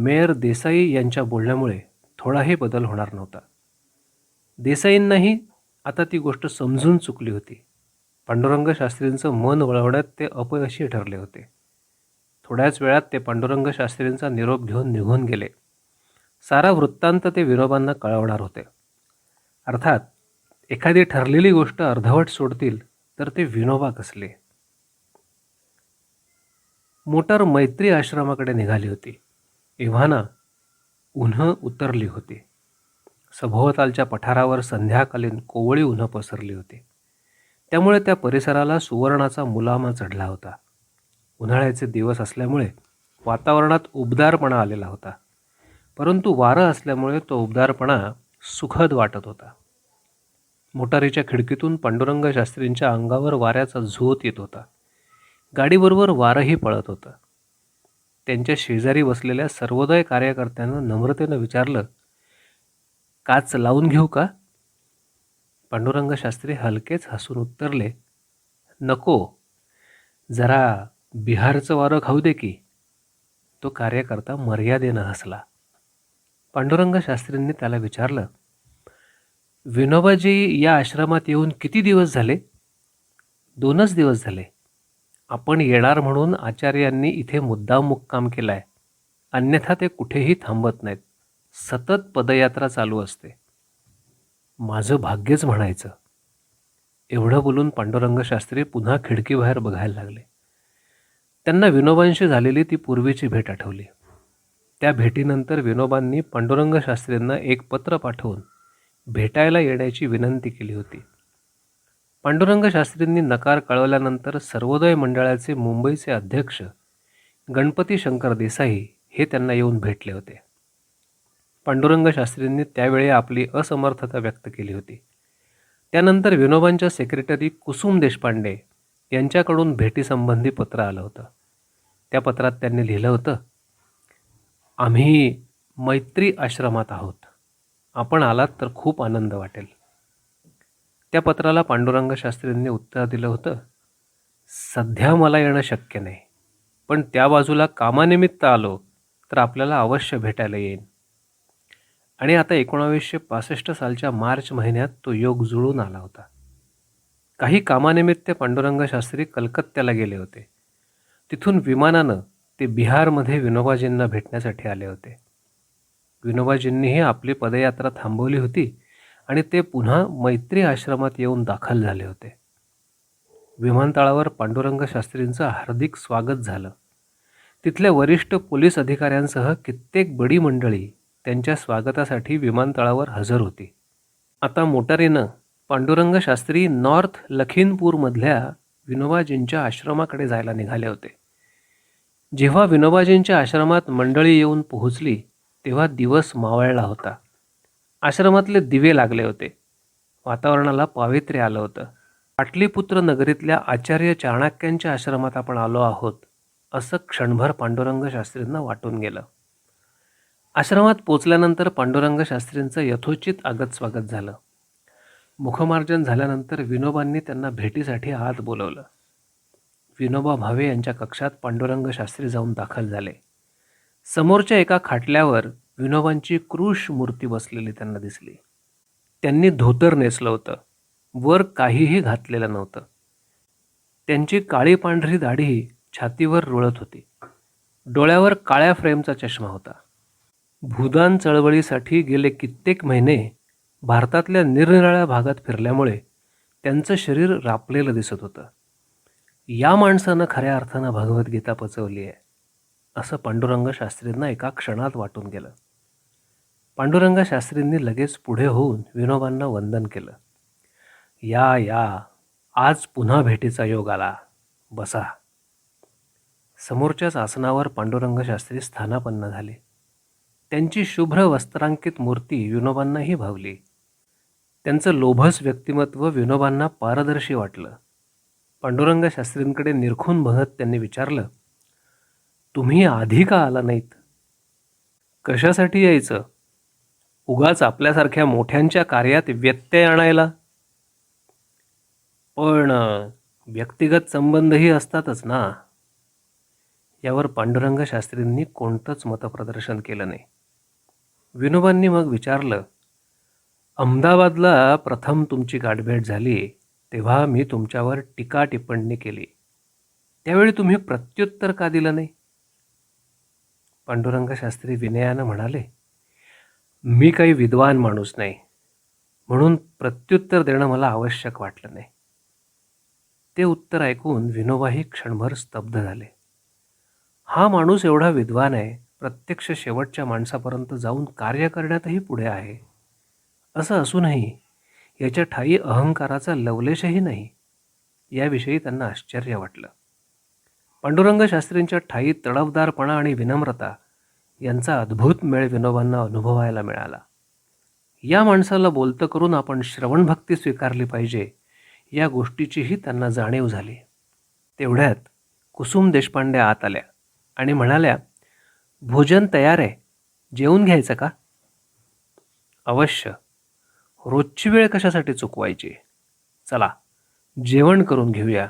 Mayor Desai यांच्या बोलण्यामुळे थोडाही बदल होणार नव्हता. देसाईंनाही आता ती गोष्ट समजून चुकली होती. पांडुरंग शास्त्रींचं मन वळवण्यात ते अपयशी ठरले होते. थोड्याच वेळात ते पांडुरंग शास्त्रींचा निरोप घेऊन निघून गेले. सारा वृत्तांत ते विनोबांना कळवणार होते. अर्थात एखादी ठरलेली गोष्ट अर्धवट सोडतील तर ते विनोबा कसले? मोटार मैत्री आश्रमाकडे निघाली होती. इव्हाना उन्हं उतरली होती. सभोवतालच्या पठारावर संध्याकालीन कोवळी उन्हं पसरली होती. त्यामुळे त्या परिसराला सुवर्णाचा मुलामा चढला होता. उन्हाळ्याचे दिवस असल्यामुळे वातावरणात उबदारपणा आलेला होता. परंतु वारं असल्यामुळे तो उबदारपणा सुखद वाटत होता. मोटारीच्या खिडकीतून पांडुरंग शास्त्रींच्या अंगावर वाऱ्याचा झोत येत होता. गाडीबरोबर वारंही पळत होतं. त्यांच्या शेजारी बसलेल्या सर्वोदय कार्यकर्त्यांना नम्रतेनं विचारलं काच लावून घेऊ का? पांडुरंग शास्त्री हलकेच हसून उत्तरले नको. जरा बिहारचं वारं खाऊ दे की. तो कार्यकर्ता मर्यादेनं हसला. पांडुरंग शास्त्रींनी त्याला विचारलं विनोबाजी या आश्रमात येऊन किती दिवस झाले? दोनच दिवस झाले. आपण येणार म्हणून आचार्यांनी इथे मुद्दाम मुक्काम केलाय. अन्यथा ते कुठेही थांबत नाहीत. सतत पदयात्रा चालू असते. माझं भाग्यच म्हणायचं. एवढं बोलून पांडुरंग शास्त्री पुन्हा खिडकीबाहेर बघायला लागले. त्यांना विनोबांशी झालेली ती पूर्वीची भेट आठवली. त्या भेटीनंतर विनोबांनी पांडुरंग शास्त्रींना एक पत्र पाठवून भेटायला येण्याची विनंती केली होती. पांडुरंग शास्त्रींनी नकार कळवल्यानंतर सर्वोदय मंडळाचे मुंबईचे अध्यक्ष गणपती शंकर देसाई हे त्यांना येऊन भेटले होते. पांडुरंग शास्त्रींनी त्यावेळी आपली असमर्थता व्यक्त केली होती. त्यानंतर विनोबांच्या सेक्रेटरी कुसुम देशपांडे यांच्याकडून भेटीसंबंधी पत्र आलं होतं. त्या पत्रात त्यांनी लिहिलं होतं आम्ही मैत्री आश्रमात आहोत. आपण आलात तर खूप आनंद वाटेल. त्या पत्राला पांडुरंग शास्त्रींनी उत्तर दिलं होतं. सध्या मला येणं शक्य नाही पण त्या बाजूला कामानिमित्त आलो तर आपल्याला अवश्य भेटायला येईन. आणि आता एकोणावीसशे पासष्ट सालच्या मार्च महिन्यात तो योग जुळून आला होता. काही कामानिमित्त पांडुरंग शास्त्री कलकत्त्याला गेले होते. तिथून विमानानं ते बिहारमध्ये विनोबाजींना भेटण्यासाठी आले होते. विनोबाजींनीही आपली पदयात्रा थांबवली होती. आणि ते पुन्हा मैत्री आश्रमात येऊन दाखल झाले होते. विमानतळावर पांडुरंग शास्त्रींचं हार्दिक स्वागत झालं. तिथल्या वरिष्ठ पोलीस अधिकाऱ्यांसह कित्येक बडी मंडळी त्यांच्या स्वागतासाठी विमानतळावर हजर होती. आता मोटारीनं पांडुरंग शास्त्री नॉर्थ लखीनपूरमधल्या विनोबाजींच्या आश्रमाकडे जायला निघाले होते. जेव्हा विनोबाजींच्या आश्रमात मंडळी येऊन पोहोचली तेव्हा दिवस मावळला होता. आश्रमातले दिवे लागले होते. वातावरणाला पावित्र्य आलं होतं. पाटलीपुत्र नगरीतल्या आचार्य चाणक्यांच्या आश्रमात आपण आलो आहोत असं क्षणभर पांडुरंग शास्त्रींना वाटून गेलं. आश्रमात पोचल्यानंतर पांडुरंग शास्त्रींचं यथोचित आगत स्वागत झालं. मुखमार्जन झाल्यानंतर विनोबांनी त्यांना भेटीसाठी आत बोलवलं. विनोबा भावे यांच्या कक्षात पांडुरंग शास्त्री जाऊन दाखल झाले. समोरच्या एका खाटल्यावर विनोबांची क्रूश मूर्ती बसलेली त्यांना दिसली. त्यांनी धोतर नेसलं होतं. वर काहीही घातलेलं नव्हतं. त्यांची काळी पांढरी दाढी छातीवर रुळत होती. डोळ्यावर काळ्या फ्रेमचा चष्मा होता. भूदान चळवळीसाठी गेले कित्येक महिने भारतातल्या निरनिराळ्या भागात फिरल्यामुळे त्यांचं शरीर रापलेलं दिसत होतं. या माणसानं खऱ्या अर्थानं भगवद्गीता पचवली आहे असं पांडुरंग शास्त्रींना एका क्षणात वाटून गेलं. पांडुरंग शास्त्रींनी लगेच पुढे होऊन विनोबांना वंदन केलं. या या आज पुन्हा भेटीचा योग आला. बसा. समोरच्याच आसनावर पांडुरंग शास्त्री स्थानापन्न झाले. त्यांची शुभ्र वस्त्रांकित मूर्ती विनोबांनाही भावली. त्यांचं लोभस व्यक्तिमत्व विनोबांना पारदर्शी वाटलं. पांडुरंग शास्त्रींकडे निरखून बघत त्यांनी विचारलं तुम्ही आधी का आला नाहीत? कशासाठी यायचं? उगाच आपल्यासारख्या मोठ्यांच्या कार्यात व्यत्यय आणायला. पण व्यक्तिगत संबंधही असतातच ना. यावर पांडुरंग शास्त्रींनी कोणतंच मतप्रदर्शन केलं नाही. विनोबांनी मग विचारलं अहमदाबादला प्रथम तुमची गाठभेट झाली तेव्हा मी तुमच्यावर टीका टिप्पणी केली. त्यावेळी तुम्ही प्रत्युत्तर का दिलं नाही? पांडुरंग शास्त्री विनयानं म्हणाले मी काही विद्वान माणूस नाही. म्हणून प्रत्युत्तर देणं मला आवश्यक वाटलं नाही. ते उत्तर ऐकून विनोबाही क्षणभर स्तब्ध झाले. हा माणूस एवढा विद्वान आहे प्रत्यक्ष शेवटच्या माणसापर्यंत जाऊन कार्य करण्यातही पुढे आहे. असं असूनही याच्या ठाई अहंकाराचा लवलेशही नाही याविषयी त्यांना आश्चर्य वाटलं. पांडुरंग शास्त्रींच्या ठाई तडफदारपणा आणि विनम्रता यांचा अद्भुत मेळ विनोबांना अनुभवायला मिळाला. या माणसाला बोलतं करून आपण श्रवणभक्ती स्वीकारली पाहिजे या गोष्टीचीही त्यांना जाणीव झाली. तेवढ्यात कुसुम देशपांडे आत आल्या आणि म्हणाल्या भोजन तयार आहे जेवून घ्यायचं का? अवश्य. रोजची वेळ कशासाठी चुकवायची? चला जेवण करून घेऊया.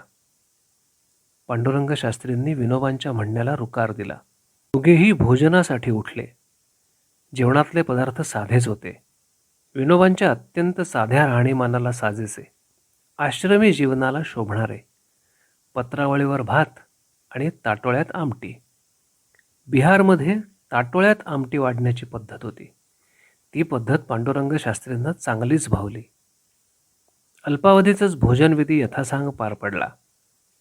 पांडुरंग शास्त्रींनी विनोबांच्या म्हणण्याला रुकार दिला. दोघेही भोजनासाठी उठले. जेवणातले पदार्थ साधेच होते. विनोबांच्या अत्यंत साध्या राहणीमानाला साजेसे. आश्रमी जीवनाला शोभणारे. पत्रावळीवर भात आणि ताटोळ्यात आमटी. बिहारमध्ये ताटोळ्यात आमटी वाढण्याची पद्धत होती. ती पद्धत पांडुरंग शास्त्रींना चांगलीच भावली. अल्पावधीतच भोजनविधी यथासांग पार पडला.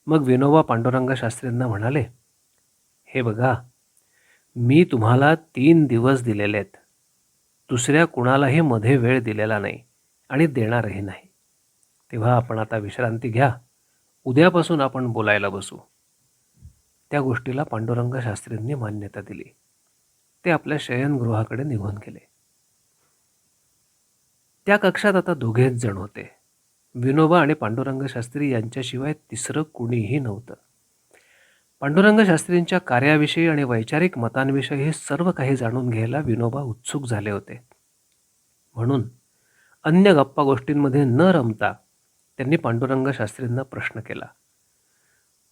मग विनोबा पांडुरंग शास्त्रींना म्हणाले हे बघा मी तुम्हाला तीन दिवस दिलेले आहेत. दुसऱ्या कुणालाही मध्ये वेळ दिलेला नाही आणि देणारही नाही. तेव्हा आपण आता विश्रांती घ्या. उद्यापासून आपण बोलायला बसू. त्या गोष्टीला पांडुरंग शास्त्रींनी मान्यता दिली. ते आपल्या शयनगृहाकडे निघून गेले. त्या कक्षात आता दोघेच जण होते. विनोबा आणि पांडुरंग शास्त्री यांच्याशिवाय तिसरं कुणीही नव्हतं. पांडुरंग शास्त्रींच्या कार्याविषयी आणि वैचारिक मतांविषयी हे सर्व काही जाणून घ्यायला विनोबा उत्सुक झाले होते. म्हणून अन्य गप्पा गोष्टींमध्ये न रमता त्यांनी पांडुरंग शास्त्रींना प्रश्न केला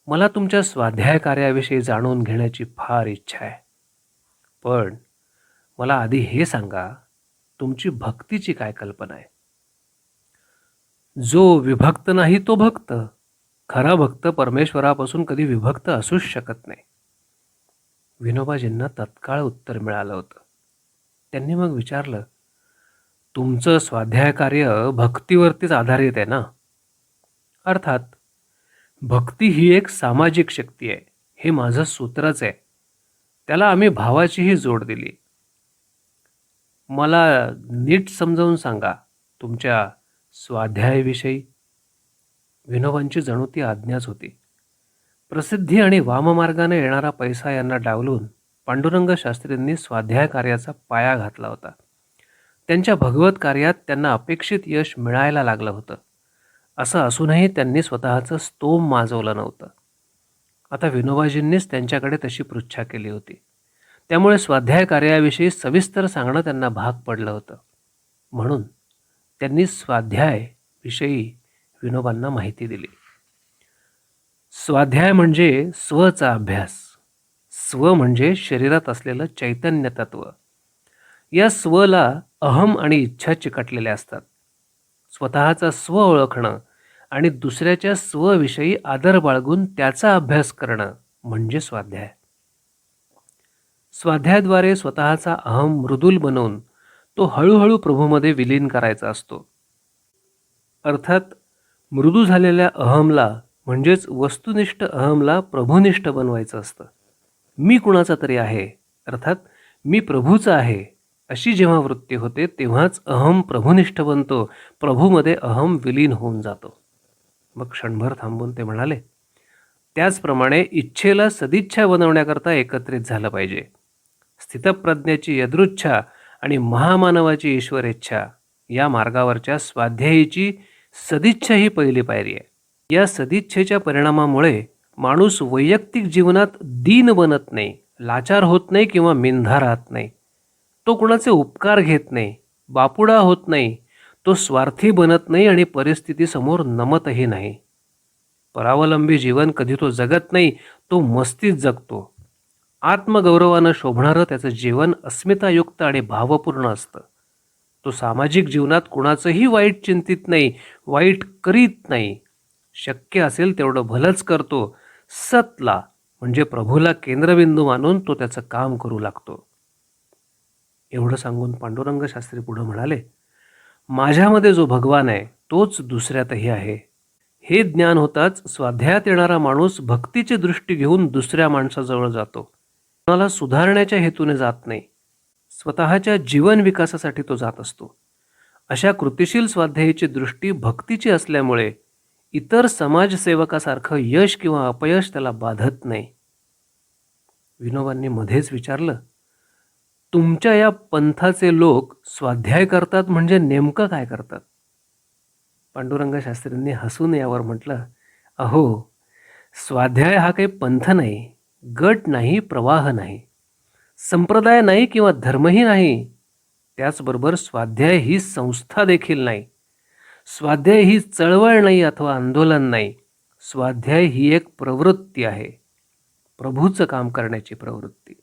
मला तुमच्या स्वाध्याय कार्याविषयी जाणून घेण्याची फार इच्छा आहे. पण मला आधी हे सांगा तुमची भक्तीची काय कल्पना आहे? जो विभक्त नाही तो भक्त. खरा भक्त परमेश्वरापासून कधी विभक्त असूच शकत नाही. विनोबाजींना तत्काळ उत्तर मिळालं होतं. त्यांनी मग विचारलं तुमचं स्वाध्याय कार्य भक्तीवरतीच आधारित आहे ना? अर्थात भक्ती ही एक सामाजिक शक्ती आहे. हे माझं सूत्रच आहे. त्याला आम्ही भावाचीही जोड दिली. मला नीट समजावून सांगा तुमच्या स्वाध्यायाविषयी. विनोबांची जणू ती आज्ञाच होती. प्रसिद्धी आणि वाममार्गाने येणारा पैसा यांना डावलून पांडुरंग शास्त्रींनी स्वाध्याय कार्याचा पाया घातला होता. त्यांच्या भगवत कार्यात त्यांना अपेक्षित यश मिळायला लागलं होतं. असं असूनही त्यांनी स्वतःचं स्तोम माजवलं नव्हतं. आता विनोबाजींनीच त्यांच्याकडे तशी पृच्छा केली होती. त्यामुळे स्वाध्याय कार्याविषयी सविस्तर सांगणं त्यांना भाग पडलं होतं. म्हणून त्यांनी स्वाध्याय विषयी विनोबांना माहिती दिली. स्वाध्याय म्हणजे स्वचा अभ्यास. स्व म्हणजे शरीरात असलेलं चैतन्य तत्व. या स्वला अहम आणि इच्छा चिकटलेल्या असतात. स्वतःचा स्व ओळखणं आणि दुसऱ्याच्या स्वविषयी आदर बाळगून त्याचा अभ्यास करणं म्हणजे स्वाध्याय. स्वाध्यायाद्वारे स्वतःचा अहम मृदूल बनवून तो हळूहळू प्रभूमध्ये विलीन करायचा असतो. अर्थात मृदू झालेल्या अहमला म्हणजेच वस्तुनिष्ठ अहमला प्रभुनिष्ठ बनवायचं असतं. मी कुणाचा तरी आहे अर्थात मी प्रभूचा आहे अशी जेव्हा वृत्ती होते तेव्हाच अहम प्रभुनिष्ठ बनतो प्रभूमध्ये अहम विलीन होऊन जातो. मग क्षणभर थांबून ते म्हणाले त्याचप्रमाणे इच्छेला सदिच्छा बनवण्याकरता एकत्रित झालं पाहिजे. स्थितप्रज्ञेची यदृच्छा आणि महामानवाची ईश्वरेच्छा या मार्गावरच्या स्वाध्यायीची सदिच्छा ही पहिली पायरी आहे. या सदिच्छेच्या परिणामामुळे माणूस वैयक्तिक जीवनात दीन बनत नाही लाचार होत नाही किंवा मिंधा राहत नाही. तो कुणाचे उपकार घेत नाही बापुडा होत नाही तो स्वार्थी बनत नाही आणि परिस्थितीसमोर नमतही नाही. परावलंबी जीवन कधी तो जगत नाही तो मस्तीत जगतो. आत्मगौरवानं शोभणारं त्याचं जीवन अस्मितायुक्त आणि भावपूर्ण असतं. तो सामाजिक जीवनात कुणाचंही वाईट चिंतित नाही वाईट करीत नाही. शक्य असेल तेवढं भलंच करतो. सतला म्हणजे प्रभूला केंद्रबिंदू मानून तो त्याचं काम करू लागतो. एवढं सांगून पांडुरंग शास्त्री पुढं म्हणाले माझ्यामध्ये जो भगवान आहे तोच दुसऱ्यातही आहे. हे ज्ञान होताच स्वाध्यायात येणारा माणूस भक्तीची दृष्टी घेऊन दुसऱ्या माणसाजवळ जातो. कोणाला सुधारण्याच्या हेतूने जात नाही. स्वतःच्या जीवन विकासासाठी तो जात असतो. अशा कृतिशील स्वाध्यायाची दृष्टी भक्तीची असल्यामुळे इतर समाजसेवकासारखं यश किंवा अपयश त्याला बाधत नाही. विनोबांनी मध्येच विचारलं तुमच्या या पंथाचे लोक स्वाध्याय करतात म्हणजे नेमकं काय करतात? पांडुरंग शास्त्रींनी हसून यावर म्हटलं अहो स्वाध्याय हा काही पंथ नाही गट नाही प्रवाह नाही. संप्रदाय नाही किंवा धर्मही नाही त्याचबरोबर स्वाध्याय ही संस्था देखील नाही. स्वाध्याय ही चळवळ नाही अथवा आंदोलन नाही. स्वाध्याय ही एक प्रवृत्ती आहे. प्रभूचं काम करण्याची प्रवृत्ती.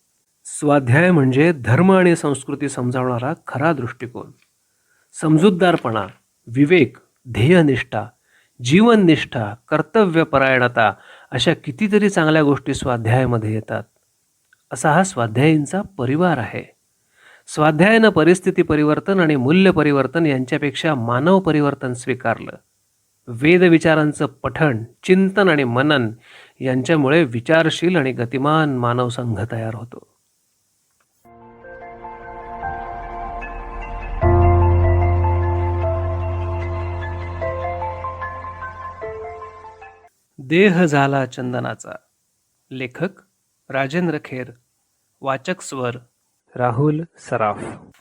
स्वाध्याय म्हणजे धर्म आणि संस्कृती समजावणारा खरा दृष्टिकोन. समजूतदारपणा विवेक ध्येयनिष्ठा जीवननिष्ठा कर्तव्यपरायणता अशा कितीतरी चांगल्या गोष्टी स्वाध्यायामध्ये येतात. असा हा स्वाध्यायींचा परिवार आहे. स्वाध्यायानं परिस्थिती परिवर्तन आणि मूल्य परिवर्तन यांच्यापेक्षा मानव परिवर्तन स्वीकारलं. वेदविचारांचं पठण चिंतन आणि मनन यांच्यामुळे विचारशील आणि गतिमान मानव संघ तयार होतो. देह झाला चंदनाचा. लेखक राजेंद्र खेर वाचक स्वर राहुल सराफ.